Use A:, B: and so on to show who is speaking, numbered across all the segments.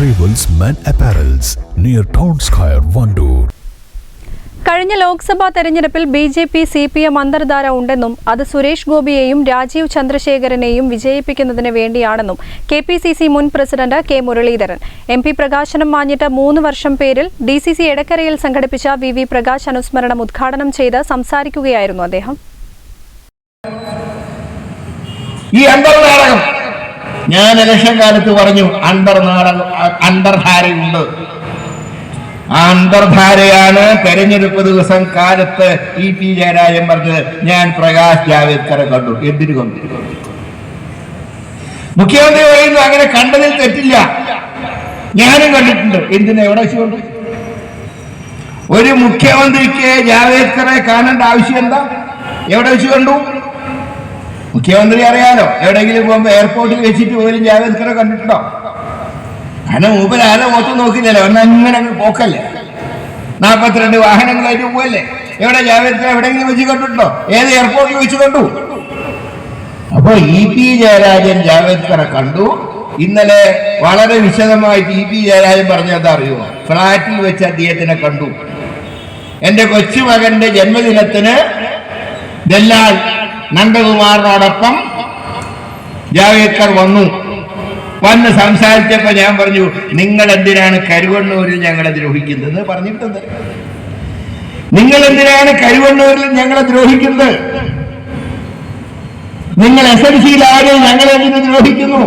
A: Arrivals Men apparels near Town Square, Wandoor
B: കഴിഞ്ഞ ലോക്സഭാ തെരഞ്ഞെടുപ്പിൽ B J P C P M അന്തർധാര ഉണ്ടെന്നും അത് സുരേഷ് ഗോപിയെയും രാജീവ് ചന്ദ്രശേഖരനെയും വിജയിപ്പിക്കുന്നതിന് വേണ്ടിയാണെന്നും കെ പി സി സി മുൻ president K Muraleedharan. M P പ്രകാശനം മാഞ്ഞിട്ട് മൂന്ന് വർഷം പേരിൽ ഡി സി സി എടക്കരയിൽ സംഘടിപ്പിച്ച വി വി പ്രകാശ് അനുസ്മരണം ഉദ്ഘാടനം ചെയ്ത് സംസാരിക്കുകയായിരുന്നു അദ്ദേഹം.
C: ഈ ഞാൻ ഇലക്ഷൻ കാലത്ത് പറഞ്ഞു അന്തർനാടകം അണ്ടർധാരയുണ്ട് ആ അന്തർധാരയാണ് തെരഞ്ഞെടുപ്പ് ദിവസം കാലത്ത് ഇ പി ജയരാജൻ പറഞ്ഞത് ഞാൻ പ്രകാശ് ജാവേദ്കറെ കണ്ടു. എന്തിനു കണ്ടു? മുഖ്യമന്ത്രി പറയുന്നു അങ്ങനെ കണ്ടതിൽ തെറ്റില്ല. ഞാനും കണ്ടിട്ടുണ്ട്. എന്തിനാ എവിടെ വെച്ചുകൊണ്ട്? ഒരു മുഖ്യമന്ത്രിക്ക് ജാവേദ്കറെ കാണേണ്ട ആവശ്യം എന്താ? എവിടെ വെച്ച് കണ്ടു മുഖ്യമന്ത്രി അറിയാലോ എവിടെയെങ്കിലും പോകുമ്പോ എയർപോർട്ടിൽ വെച്ചിട്ട് പോലും ജാവേദ്കറെ കണ്ടിട്ടോ കാരണം മൂപ്പർ ആരെ മുഖത്ത് നോക്കില്ലല്ലോ അങ്ങനെ അങ്ങ് പോക്കല്ലേ? നാൽപ്പത്തിരണ്ട് വാഹനങ്ങളായിട്ട് പോവല്ലേ? എവിടെ ജാവേദ്കർ എവിടെയെങ്കിലും വെച്ച് കണ്ടിട്ടുണ്ടോ? ഏത് എയർപോർട്ടിൽ വെച്ച് കണ്ടു? അപ്പൊ ഇ പി ജയരാജൻ ജാവേദ്കറെ കണ്ടു. ഇന്നലെ വളരെ വിശദമായിട്ട് ഇ പി ജയരാജൻ പറഞ്ഞ എന്താ അറിയുമോ ഫ്ലാറ്റിൽ വെച്ച് അദ്ദേഹത്തിനെ കണ്ടു. എന്റെ കൊച്ചുമകന്റെ ജന്മദിനത്തിന് ദല്ലാൽ നന്ദകുമാറിനോടൊപ്പം ജാവേദ്കർ വന്നു. വന്ന് സംസാരിച്ചപ്പോ ഞാൻ പറഞ്ഞു നിങ്ങൾ എന്തിനാണ് കരുവണ്ണൂരിൽ ഞങ്ങളെ ദ്രോഹിക്കുന്നത്? പറഞ്ഞിട്ടുണ്ട്. നിങ്ങൾ എന്തിനാണ് കരുവണ്ണൂരിൽ ഞങ്ങളെ ദ്രോഹിക്കുന്നത്? നിങ്ങൾ എസ് എൽ സിയിൽ ആര് ഞങ്ങളെ എന്തിനു ദ്രോഹിക്കുന്നു?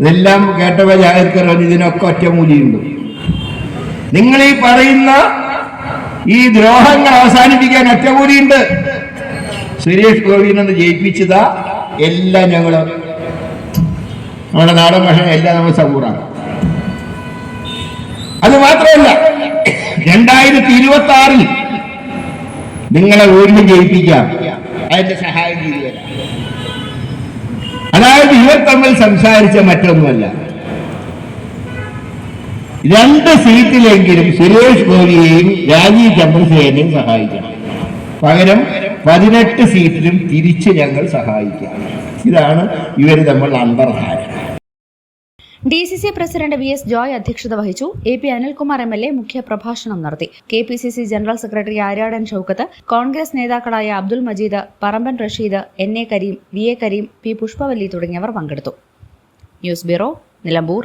C: ഇതെല്ലാം കേട്ടപ്പോ ജാവേദ്കർ പറഞ്ഞു ഇതിനൊക്കെ ഒറ്റമൂലിയുണ്ട് നിങ്ങൾ ഈ പറയുന്ന ഈ ദ്രോഹങ്ങൾ അവസാനിപ്പിക്കാൻ ഒറ്റമൂലിയുണ്ട് സുരേഷ് ഗോപിനെന്ന് ജയിപ്പിച്ചതാ എല്ലാം ഞങ്ങൾ നമ്മുടെ നാടൻ ഭാഷ എല്ലാം നമ്മൾ സബൂറാണ് അത് മാത്രമല്ല രണ്ടായിരത്തി ഇരുപത്തി ആറിൽ നിങ്ങളെ വീണ്ടും ജയിപ്പിക്കാം. അതിന്റെ സഹായം ചെയ്യുക അതായത് ഇവർ തമ്മിൽ സംസാരിച്ച മറ്റൊന്നുമല്ല. രണ്ട് സീറ്റിലെങ്കിലും സുരേഷ് ഗോപിയെയും രാജീവ് ചന്ദ്രസേനയും സഹായിക്കണം. പകരം പതിനെട്ട് സീറ്റിലും തിരിച്ച് ഞങ്ങൾ സഹായിക്കാം. ഇതാണ് ഇവർ തമ്മിൽ അന്തർധാര
D: D C C president V S Joy അധ്യക്ഷത വഹിച്ചു. A P Anilkumar M L A മുഖ്യ പ്രഭാഷണം നടത്തി. K P C C general secretary Aryadan Shoukath Congress നേതാക്കളായ Abdul Majeed Paramban Rasheed N A Kareem V A Kareem P Pushpavalli തുടങ്ങിയവർ പങ്കെടുത്തു. News bureau Nilambur.